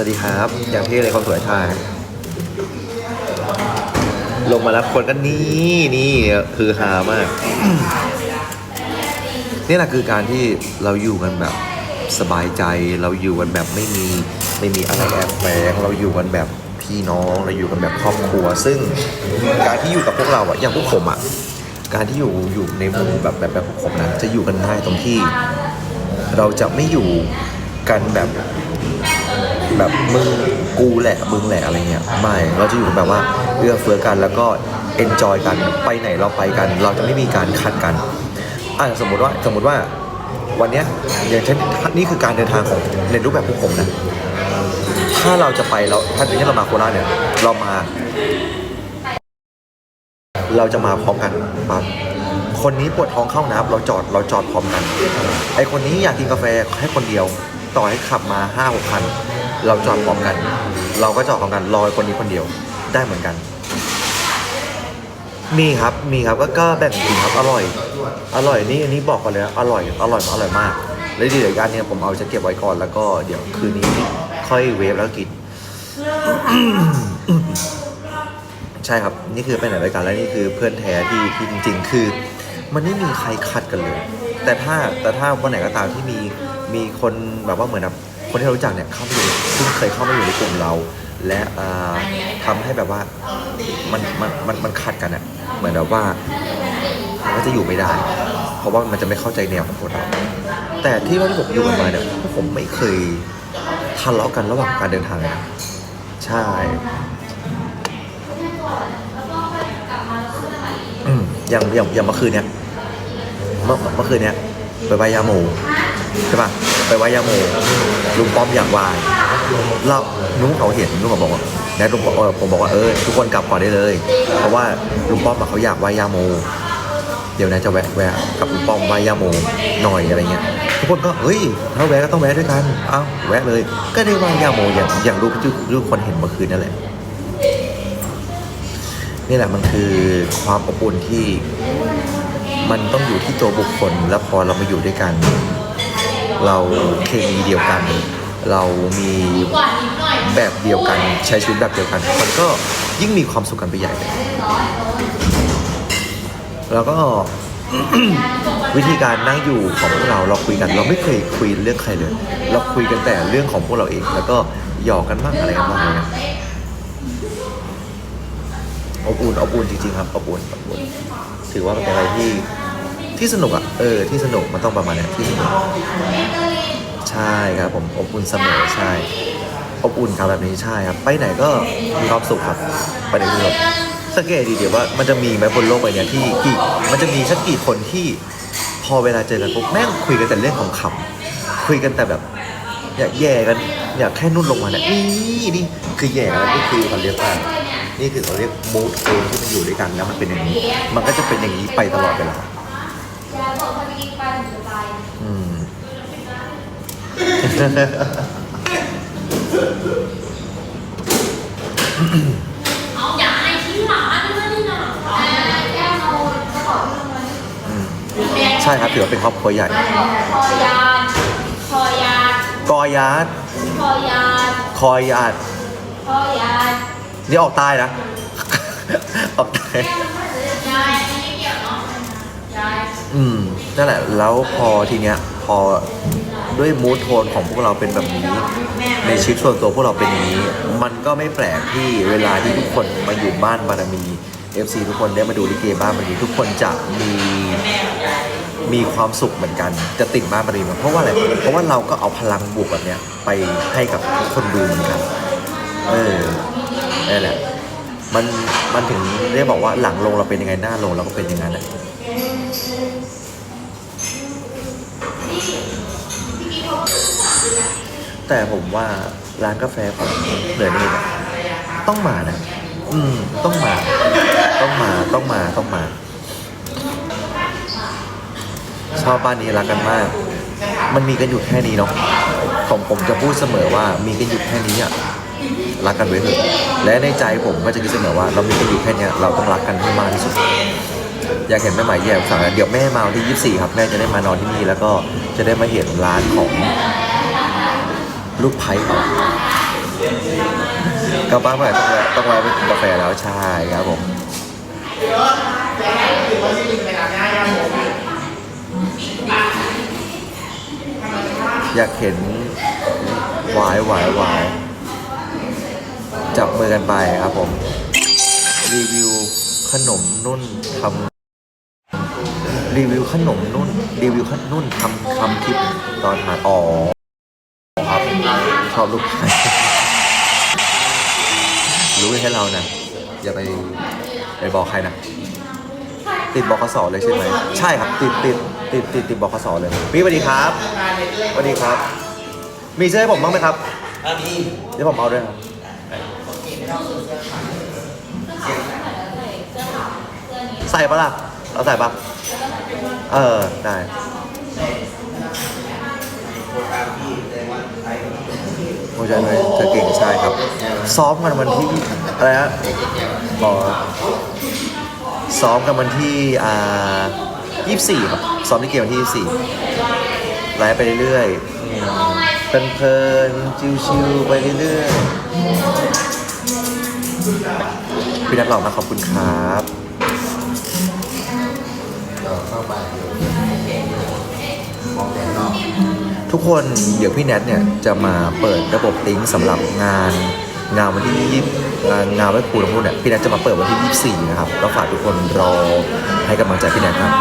สวัสดีครับ อย่างที่เลยคนสวยทายลงมาแล้วคนก็นี่นี่คือฮามาก นี่แหละคือการที่เราอยู่กันแบบสบายใจเราอยู่กันแบบไม่มีไม่มีอะไรแอบแฝงเราอยู่กันแบบพี่น้องเราอยู่กันแบบครอบครัว ซึ่งการที่อยู่กับพวกเราอะอย่างพวกผมอะการที่อยู่อยู่ในหมู่แบบแบบแบบพวกผมนะจะอยู่กันง่ายตรงที่ เราจะไม่อยู่กันแบบ แบบมึงกูแหละมึงแหละอะไรเงี้ยไม่เราจะอยู่แบบว่าเอื้อเฟื้อกันแล้วก็เอนจอยกันไปไหนเราไปกัน เราจะไม่มีการคัดกันอะสมมติว่าสมมติว่าวันเนี้ยอย่างเช่นนี่คือการเดินทางของในรูปแบบพวกผมนะถ้าเราจะไปเราถ้าอย่างนี้เรามาโคราชเนี่ยเรามา เราจะมาพร้อมกันปั๊บคนนี้ปวดท้องเข้าน้ำเราจอดเราจอดพร้อมกัน ไอคนนี้อยากกินกาแฟให้คนเดียว ต่อให้ขับมาห้าหกคัน เราจอดพร้อมกัน เราก็จอดพร้อมกันรอคนนี้คนเดียวได้เหมือนกัน มีครับมีครับก็ก็แบ่งกินครับอร่อย อร่อยนี่อันนี้บอกก่อนเลยนะอร่อยอร่อยอร่อยมากแล้วเดี๋ยวอีกอันเนี่ยผมเอาจะเก็บไว้ก่อนแล้วก็เดี๋ยวคืนนี้ค่อยเวฟแล้วกิน ใช่ครับนี่คือไปไหนไปกันแล้วนี่คือเพื่อนแท้ที่ที่จริง ๆ คือ มันไม่มีใครคัดกันเลย แต่ถ้าแต่ถ้าวันไหนก็ตามที่มีมีคนแบบว่าเหมือนแบบ คนที่เรารู้จักเนี่ยเข้ามาอยู่ซึ่งเคยเข้ามาอยู่ในกลุ่มเรา และอ่าทำให้แบบว่ามันมันมันมันขัดกันอะเหมือนแบบว่ามันก็จะอยู่ไม่ได้ เพราะว่ามันจะไม่เข้าใจแนวของคนเรา แต่ที่ว่าที่ผมอยู่กันมาเนี่ยพวกผมไม่เคยทะเลาะกันระหว่างการเดินทางเลยนะใช่อย่างอย่างอย่างเมื่อคืนเนี้ยเมื่อเมื่อคืนเนี้ยไปไหว้ยาโมใช่ปะ ไปไหว้ยาโมลุงป้อมอยากไหว้เรานุ้งเขาเห็นนุ้งเขาบอกว่าแนทลุงเออผมบอกว่าเออทุกคนกลับก่อนได้เลย เพราะว่าลุงป้อมอะเขาอยากไหว้ยาโม เดี๋ยวนะจะแวะแวะกับลุงป้อมไหว้ยาโมหน่อยอะไรเงี้ยทุกคนก็เฮ้ยถ้าแวะก็ต้องแวะด้วยกันอ้าวแวะเลย ก็ได้ไหว้ยาโมอย่างอย่างรูปที่รูปคนเห็นเมื่อคืนนั่นแหละนี่แหละมันคือความอบอุ่นที่มันต้องอยู่ที่ตัวบุคคล แล้วพอเรามาอยู่ด้วยกัน เราเคมีเดียวกัน เรามีแบบเดียวกันใช้ชีวิตแบบเดียวกัน มันก็ยิ่งมีความสุขกันไปใหญ่เลยแล้วก็วิธีการนั่งอยู่ของพวกเราเราคุยกัน เราไม่เคยคุยเรื่องใครเลย เราคุยกันแต่เรื่องของพวกเราเอง แล้วก็หยอกกันบ้างอะไรกันบ้างเงี้ยอบอุ่นอบอุ่นจริงๆครับอบอุ่นอบอุ่นถือว่าเป็นอะไรที่ ที่สนุกอะเออที่สนุกมันต้องประมาณเนี้ยที่สนุกใช่ครับผมอบอุ่นเสมอใช่ อบอุ่นครับแบบนี้ใช่ครับ ไปไหนก็มีความสุขครับไปไหนก็มีความสุขสังเกตดีเดี๋ยวว่ามันจะมีไหมบนโลกใบนี้ที่ที่มันจะมีสักกี่คนที่พอเวลาเจอกันปุ๊บแม่งคุยกันแต่เรื่องของขำคุยกันแต่แบบอยากแย่กันอยากแค่นุ่นลงมาเนี่ยนี่นี่คือแย่กันนี่คือเขาเรียกว่านี่คือเขาเรียกมูดเองที่มันอยู่ด้วยกันแล้วมันเป็นอย่างนี้ มันก็จะเป็นอย่างนี้ไปตลอดเวลา อืมอย่าให้ที่หมาด้วยนี่นะอืม ใช่ครับถือว่าเป็นครอบครัวใหญ่คอยานคอยานกอยาดคอยานคอยาดคอยานนี่ออกใต้นะ ออกใต้ยายไม่เกี่ยวเนาะยาย อืมนั่นแหละแล้วพอทีเนี้ยพอด้วยมูทโทนของพวกเราเป็นแบบนี้ ในชีวิตส่วนตัวพวกเราเป็นอย่างนี้ มันก็ไม่แปลกที่เวลาที่ทุกคนมาอยู่บ้านบารมี FC ทุกคนได้มาดูลิเกบ้านบารมีทุกคนจะมีมีความสุขเหมือนกัน จะติดบ้านบารมีเพราะว่าอะไรเพราะว่าเราก็เอาพลังบวกแบบเนี้ยไปให้กับคนดูเหมือนกันเออนั่นแหละมันมันถึงเรียกบอกว่าหลังลงเราเป็นยังไงหน้าลงเราก็เป็นอย่างนั้นแหละ แต่ผมว่าร้านกาแฟของเหนือนี่นี่ยต้องมานะ อืม ต้องมา ต้องมา ต้องมา ต้องมา ชอบบ้านนี้รักกันมาก มันมีกันอยู่แค่นี้เนาะ ผมผมจะพูดเสมอว่ามีกันอยู่แค่นี้อะรักกันไว้เถอะ และในใจผมก็จะคิดเสมอว่า เรามีกันอยู่แค่นี้เราต้องรักกันให้มากที่สุด อยากเห็นแม่ใหม่แย่สั่งเดี๋ยวแม่มาวันที่ 24 ครับ แม่จะได้มานอนที่นี่ แล้วก็จะได้มาเห็นร้านของลูกไผ่เขากลับบ้านเมื่อไหร่ต้องแวะต้องแวะไปกินกาแฟแล้วใช่ครับผมอยากเห็นหวายหวายหวายจับมือกันไปครับผม รีวิวขนมนุ่นทำ รีวิวขนมนุ่น รีวิวขนมนุ่นทำทำคลิปตอนหาอ๋อครับชอบลูกไข่รู้ให้เรานะ อย่าไปไปบอกใครนะ ติดบคสเลยใช่ไหม ใช่ครับติดติดติดติดติดบคสเลยพี่สวัสดีครับสวัสดีครับ มีเสื้อให้ผมบ้างไหมครับมีเดี๋ยวผมเอาด้วยครับใส่ปะล่ะเราใส่ปะ เออได้โอ้ใช่เลยเธอเก่งใช่ครับ ซ้อมกันวันที่อะไรนะบอกซ้อมกันวันที่อ่า24ครับ ซ้อมที่เกมวันที่24ไลฟ์ไปเรื่อยๆอืมเพลินๆชิวๆไปเรื่อยๆพี่นัทหล่อมากขอบคุณครับ ทุกคนเดี๋ยวพี่แนทเนี่ยจะมาเปิดระบบติ้งสำหรับงานงานวันที่ยี่งานงานไว้ครูทั้งหมดเนี่ยพี่แนทจะมาเปิดวันที่ 24 นะครับก็ฝากทุกคนรอให้กำลังใจพี่แนทครับ